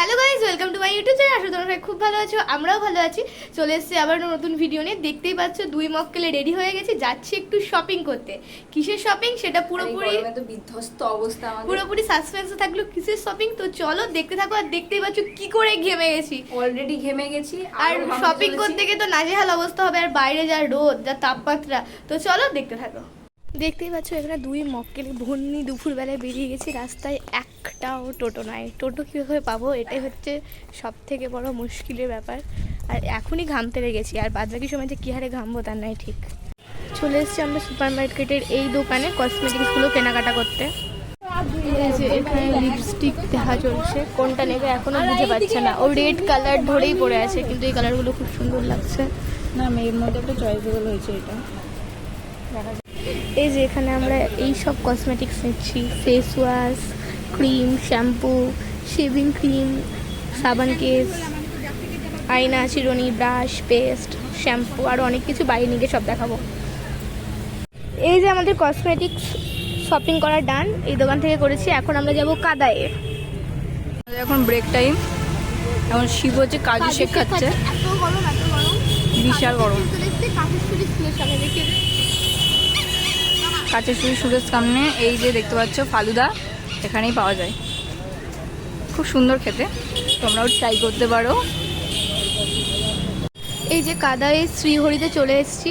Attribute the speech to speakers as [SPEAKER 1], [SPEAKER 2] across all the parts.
[SPEAKER 1] Hello guys welcome to my YouTube channel আসলে তোমরা সবাই খুব ভালো আছো আমরাও ভালো আছি। চলে এসেছি আবার নতুন ভিডিও নিয়ে। দেখতেই পাচ্ছ দুই মক্কেলে রেডি হয়ে গেছি। যাচ্ছি একটু শপিং করতে। কিসের শপিং সেটা পুরোপুরি
[SPEAKER 2] বিধ্বস্ত অবস্থা
[SPEAKER 1] পুরোপুরি সাসপেন্সে থাকল। কিসের শপিং তো চলো দেখতে থাকো আর দেখতেই পাচ্ছ কি করে ঘেমে গেছি।
[SPEAKER 2] অলরেডি ঘেমে গেছি
[SPEAKER 1] আর শপিং করতে গিয়ে তো নাজেহাল অবস্থা হবে আর বাইরে যা রোদ যা তাপমাত্রা। তো চলো দেখতে থাকো। দেখতেই পাচ্ছ এখানে দুই মক্কেলে ভন্নি দুপুরবেলায় বেরিয়ে গেছি। রাস্তায় একটাও টোটো নাই। টোটো কীভাবে পাবো? এটাই হচ্ছে সব থেকে বড় মুশকিলের ব্যাপার। আর এখনই ঘামতে লেগেছি আর বাদ বাকি সময় যে কী হারে ঘামবো তার নাই ঠিক। চলে এসেছি আমরা সুপার মার্কেটের এই দোকানে কসমেটিক্সগুলো কেনাকাটা করতে। এই যে এখানে লিপস্টিক দেখা চলছে। কোনটা নেবে এখনও বুঝে পাচ্ছে না। ও রেড কালার ধরেই পড়ে আছে কিন্তু এই কালারগুলো খুব সুন্দর লাগছে।
[SPEAKER 2] না মেয়ের মধ্যে একটা চয়েসেবল হয়েছে এটা।
[SPEAKER 1] এই যে এখানে আমরা এই সব কসমেটিক্স নিচ্ছি face wash cream shampoo shaving cream সাবান কেস আয়না চিরুনি ব্রাশ পেস্ট শ্যাম্পু আরও অনেক কিছু বাইরে নিয়ে সব দেখাবো। এই যে আমাদের কসমেটিক্স শপিং করা ডান এই দোকান থেকে করেছি এখন আমরা যাব কাদায়ে।
[SPEAKER 2] এখন ব্রেক টাইম এখন শিব হচ্ছে কাজু শেখাচ্ছে। বিশাল গরম।
[SPEAKER 1] সামনে
[SPEAKER 2] শুরু সুরের সামনে এই যে দেখতে পাচ্ছ ফালুদা এখানেই পাওয়া যায়। খুব সুন্দর খেতে তোমরাও ট্রাই করতে পারো।
[SPEAKER 1] এই যে কাদায় শ্রীহরিতে চলে এসেছি।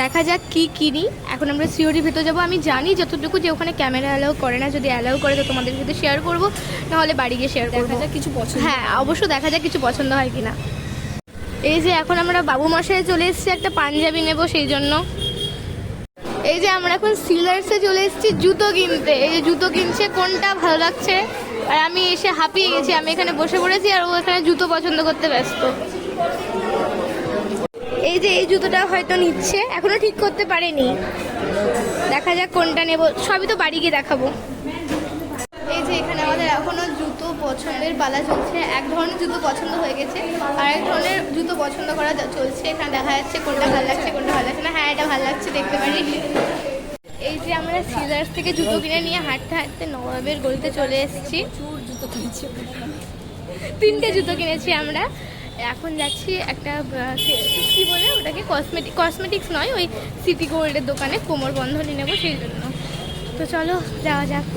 [SPEAKER 1] দেখা যাক কি কিনি। এখন আমরা শ্রীহরির ভেতর যাব। আমি জানি যতটুকু যে ওখানে ক্যামেরা অ্যালাউ করে না যদি অ্যালাউ করে তো তোমাদের সাথে শেয়ার করব। নাহলে বাড়ি গিয়ে শেয়ার করব।
[SPEAKER 2] দেখা যাক কিছু পছন্দ
[SPEAKER 1] হ্যাঁ অবশ্য দেখা যাক কিছু পছন্দ হয় কিনা। এই যে এখন আমরা বাবু মশাই চলে এসেছি একটা পাঞ্জাবি নেব সেই জন্য। এই যে আমরা এখন সিলার্সে চলে এসেছি জুতো কিনতে। এই যে জুতো কিনছে, কোনটা ভালো লাগছে? আর আমি এসে হাঁপিয়ে গেছি, আমি এখানে বসে পড়েছি আর ও এখানে জুতো পছন্দ করতে ব্যস্ত। এই যে এই জুতোটা হয়তো নিচ্ছে, এখনও ঠিক করতে পারেনি। দেখা যাক কোনটা নেব। সবই তো বাড়ি গিয়ে দেখাবো। এই যে এখানে আমাদের এখনও পছন্দের পালা চলছে। এক ধরনের জুতো পছন্দ হয়ে গেছে, আর এক ধরনের জুতো পছন্দ করা চলছে। এখানে দেখা যাচ্ছে কোনটা ভালো লাগছে, কোনটা ভালো লাগছে না। হ্যাঁ এটা ভালো লাগছে, দেখতে পারি। এই যে আমরা সিজার্স থেকে জুতো কিনে নিয়ে হাঁটতে হাঁটতে নবাবের গলিতে চলে এসেছি।
[SPEAKER 2] জুতো কিনেছি
[SPEAKER 1] তিনটে জুতো কিনেছি আমরা। এখন যাচ্ছি একটা কি বলে ওটাকে? কসমেটিক কসমেটিক্স নয়, ওই সিটি গোল্ডের দোকানে কোমর বন্ধনী নেব সেই জন্য। তো চলো, যাওয়া যাক।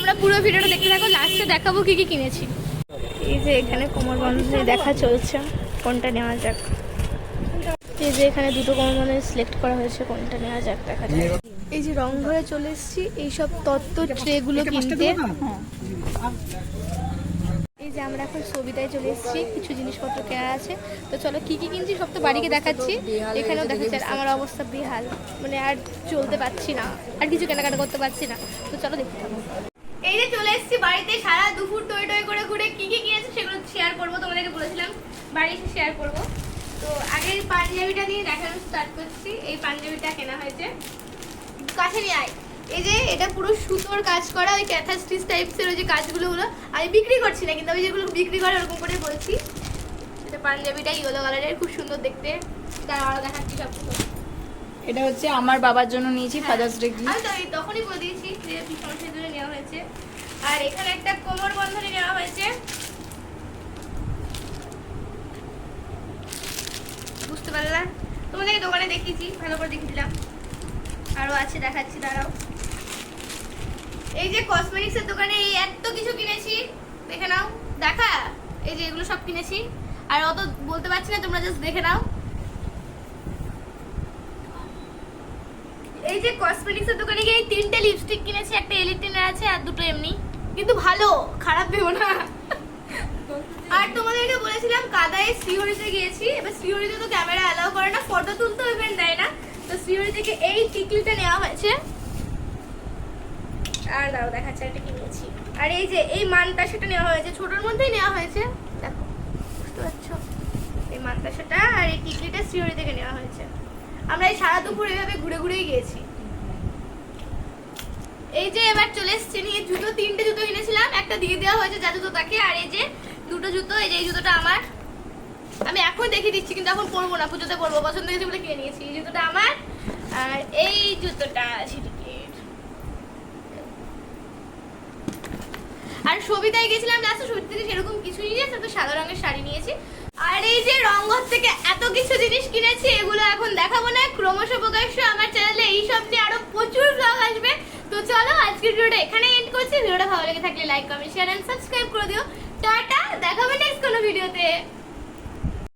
[SPEAKER 1] তোমরা পুরো ভিডিওটা দেখতে থাকো লাস্টে দেখাবো কি কি কিনেছি। এই যে এখানে কোমর বন্ধনী দেখা চলছে কোনটা নেওয়া যাক। এই যে এখানে দুটো কোমর বন্ধনী সিলেক্ট করা হয়েছে কোনটা নেওয়া যাক দেখা যাক। এই যে রং ধরে চলে এসেছি এইসব তত্ত্ব ট্রেগুলো কিনতে। এই যে আমরা এখন সবিতায় চলে এসেছি কিছু জিনিসপত্র কেনার আছে। তো চলো কি কি কিনছি সব তো বাড়িকে দেখাচ্ছি। এখানেও দেখাচ্ছি আর আমার অবস্থা বেহাল মানে আর চলতে পারছি না আর কিছু কেনাকাটা করতে পারছি না। তো চলো দেখতে থাকো। এই যে চলে এসেছি বাড়িতে, সারা দুপুর টই টই করে ঘুরে কি কি কিনেছি সেগুলো শেয়ার করব, তোমাদেরকে বলেছিলাম। বাড়ি এসে শেয়ার করব। তো আগে পাঞ্জাবিটা দিয়ে দেখানো স্টার্ট করছি। এই পাঞ্জাবিটা কেনা হয়েছে। কাছে নিয়ে আয়। এই যে এটা পুরো সুতোর কাজ করা, ওই ক্যাথা স্টিচ টাইপসের ওই যে কাজগুলো গুলো আমি বিক্রি করছি না, কিন্তু আমি যেগুলো বিক্রি করে ওরকম করে বলছি। এটা পাঞ্জাবিটা ইয়েলো কালারের খুব সুন্দর দেখতে। তার আরও দেখাচ্ছি সব কিছু
[SPEAKER 2] এটা হচ্ছে আমার বাবার জন্য নিয়েছি ফাদার্স ডে গিফট
[SPEAKER 1] আমি তখনই বলে দিয়েছি যে সমস্যার জন্য নেওয়া হয়েছে। আর এখানে একটা কোমর বন্ধনী নেওয়া হয়েছে। বুঝতে পারলা তোমাদেরকে দোকানে দেখিয়েছি ভালো করে দেখিয়েছিলাম আরও আছে দেখাচ্ছি দাঁড়াও। এই যে কসমেটিক্স এর দোকানে এই এত কিছু কিনেছি দেখে নাও। দেখা এই যে এগুলো সব কিনেছি। আর অত বলতে পারছি না তোমরা জাস্ট দেখে নাও। এই যে কসমেটিক্স এর দোকানে গিয়ে তিনটে লিপস্টিক কিনেছি, একটা এলিটিনের আছে আর দুটো এমনি। কিন্তু ভালো, খারাপ ভেবো না। আর তোমাদেরকে বলেছিলাম, কাদায় শ্রীহরিতে গিয়েছি। এবার শ্রীহরিতে তো ক্যামেরা অ্যালাউ করে না ফটো তুলতে ইভেন্ট দেয় না। তো শ্রীহরি থেকে এই টিকলিটা নেওয়া হয়েছে। আর দাঁড়াও দেখাচ্ছে একটা কিনেছি আর এই যে, এই মানটা সেটা নেওয়া হয়েছে, ছোটোর মধ্যেই নেওয়া হয়েছে। দেখো, বুঝতে পারছ? এই মানটা সেটা আর এই টিকলিটা শ্রীহরি থেকে নেওয়া হয়েছে। আমরা এই সারা দুপুর এভাবে ঘুরে ঘুরেই গিয়েছি। এই যে এবার চলে এসছে নিয়ে জুতো, তিনটে জুতো কিনেছিলাম একটা দিয়ে দেওয়া হয়েছে যা জুতো তাকে আর এই যে দুটো জুতো, এই যে এই জুতোটা আমার। আমি এখন দেখিয়ে দিচ্ছি, কিন্তু এখন পরবো না, পুজোতে পরবো, পছন্দ হয়েছে বলে কিনে নিয়েছি। এই জুতোটা আমার, আর এই জুতোটা ঝিটিকের আর সবিতায় গেছিলাম জাস্ট সত্যি থেকে সেরকম কিছুই রঙের শাড়ি নিয়েছি। আর এই যে রংঘর থেকে এত কিছু জিনিস কিনেছি, এগুলো এখন দেখাবো না, ক্রমশ প্রকাশ্য আমার চ্যানেলে এই সব নিয়ে আরও প্রচুর ব্লগ আসবে তো চলো আজকের ভিডিওটা এখানে এন্ড করছি। ভিডিওটা ভালো লেগে থাকলে like comment share and subscribe করে দিও। টাটা দেখাবে নেক্সট কোনো ভিডিওতে